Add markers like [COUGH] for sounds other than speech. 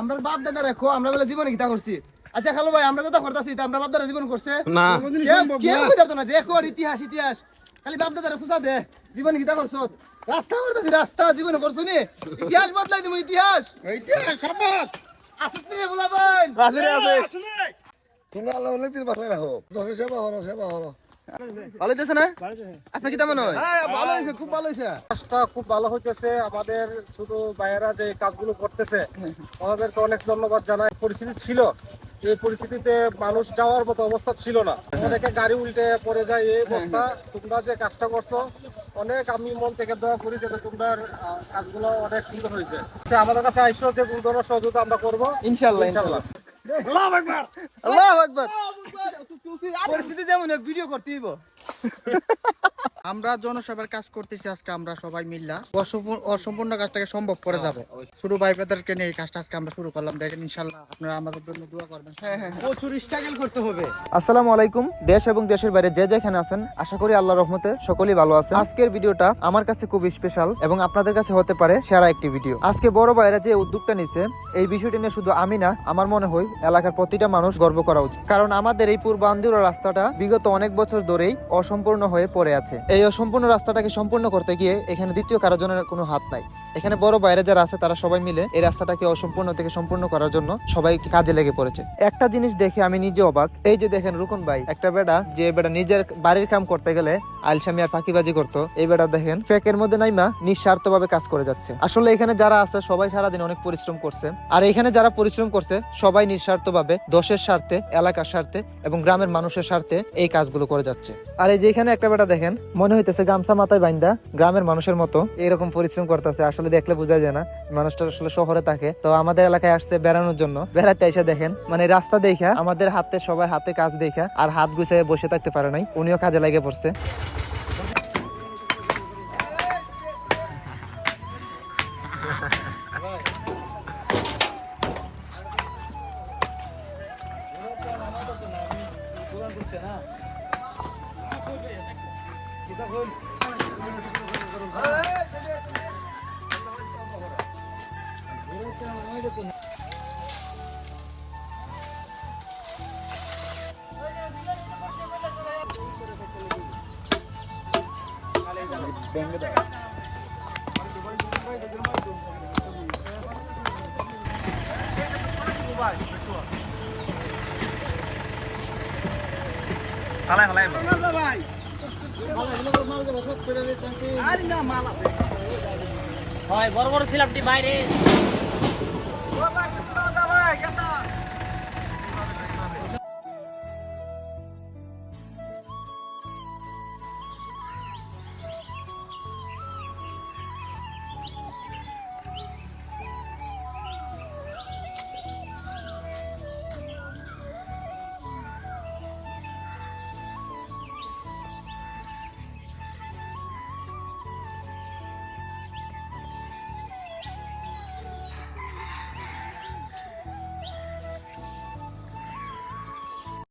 আমরা বাপ দাদা রেখো আমরা বলে জীবনে গীতা করছি। আচ্ছা খালো ভাই আমরা যেটা করতেছি তা আমরা বাপ দাদা জীবন করছে? না। কেউ- কেউ বুঝাতো না। দেখো ইতিহাস ইতিহাস। খালি বাপ দাদারে খুঁজা দে জীবন গীতা করছ। রাস্তা করতেছি রাস্তা জীবনে করছ নি? ইতিহাস বদলাই দিব ইতিহাস। ইতিহাস সবাত আসত রে বলা ভাই রাজের আছে তোমরা আল্লাহ অনেক দিন বাঁচাই রাখো। দশের সেবা হরো সেবা হরো ভালো হইতেছে না? আপনার কি তেমন হয়? হ্যাঁ ভালো হয়েছে খুব ভালো হয়েছে কাজটা খুব ভালো হইতেছে। আমাদের ভাইয়েরা যে কাজগুলো করতেছে ওনাদেরকে অনেক ধন্যবাদ জানাই। পরিস্থিতি ছিল। এই পরিস্থিতিতে মানুষ যাওয়ার মতো অবস্থা ছিল না। অনেকে গাড়ি উল্টে পড়ে যায় এই অবস্থা। তোমরা যে কাজটা করছ অনেক আমি মন থেকে দোয়া করি যাতে তোমার কাজগুলো অনেক সুন্দর হয়েছে আমাদের কাছে আইসো যে কোনো ধরনের সহযোগিতা আমরা করব। ইনশাল্লাহ ইনশাআল্লাহ আল্লাহু আকবার। পরিস্থিতি যেমন ভিডিও করতেই হইব। [LAUGHS] আমরা জনসেবার কাজ করতেছি আজকে আমরা সবাই মিল্লা। অসম্পূর্ণ- কাজটাকে সম্ভব করে যাব। শুরু ভাই ব্রাদারকে নিয়ে এই কাজটা আজকে আমরা শুরু করলাম। দেখেন ইনশাল্লাহ আপনারা আমাদের জন্য দোয়া করবেন। প্রচুর স্ট্রাগল করতে হবে। আসসালামু আলাইকুম। দেশ এবং দেশের বাইরে যে যেখানে আছেন আশা করি আল্লাহ রহমতে সকলেই ভালো আছেন। আজকের ভিডিওটা আমার কাছে খুব স্পেশাল এবং আপনাদের কাছে হতে পারে সেরা একটি ভিডিও। আজকে বড় ভাইরা যে উদ্যোগটা নিছে এই বিষয়টি নিয়ে শুধু আমি না আমার মনে হয় এলাকার প্রতিটা মানুষ গর্ব করা উচিত। কারণ আমাদের এই পূর্বাঞ্চল রাস্তাটা বিগত অনেক বছর ধরেই অসম্পূর্ণ হয়ে পড়ে আছে। এই অসম্পূর্ণ রাস্তাটাকে সম্পূর্ণ করতে গিয়ে এখানে দ্বিতীয় কারও জনের কোনো হাত নাই। এখানে বড় বাইরে যারা আছে, তারা সবাই মিলে এই রাস্তাটাকে অসম্পূর্ণ থেকে সম্পূর্ণ করার জন্য সবাই কাজে লেগে পড়েছে। একটা জিনিস দেখে আমি নিজে অবাক। এই যে দেখেন রুকন ভাই, একটা বেটা যে বেটা নিজের বাড়ির কাম করতে গেলে আলসামি আর ফাঁকিবাজি করতো, এই বেটা দেখেন ফেকের মধ্যে নাইমা নিঃস্বার্থভাবে কাজ করে যাচ্ছে। আসলে এখানে যারা আছে, সবাই সারাদিন অনেক পরিশ্রম করছে। আর এখানে যারা পরিশ্রম করছে, সবাই নিঃস্বার্থ ভাবে দশের স্বার্থে, এলাকার স্বার্থে এবং গ্রামের মানুষের স্বার্থে এই কাজগুলো করে যাচ্ছে। আর এই যে এখানে একটা বেটা দেখেন, মনে হইতেছে গামছা মাথায় বাইন্দা গ্রামের মানুষের মতো এরকম পরিশ্রম করতেছে। আসলে দেখলে বোঝা যায় না। মানুষটা আসলে শহরে থাকে। তো আমাদের এলাকায় আসছে বেড়ানোর জন্য। বেড়াতে এসে দেখেন মানে রাস্তা দেখা, আমাদের হাতে সবাই হাতে কাজ দেখা, আর হাত গুছিয়ে বসে থাকতে পারে নাই। উনিও কাজে লেগে পড়ছে। ফালাই ফালাই হয় বড় বড় সিলাপটি বাইরে। Ломать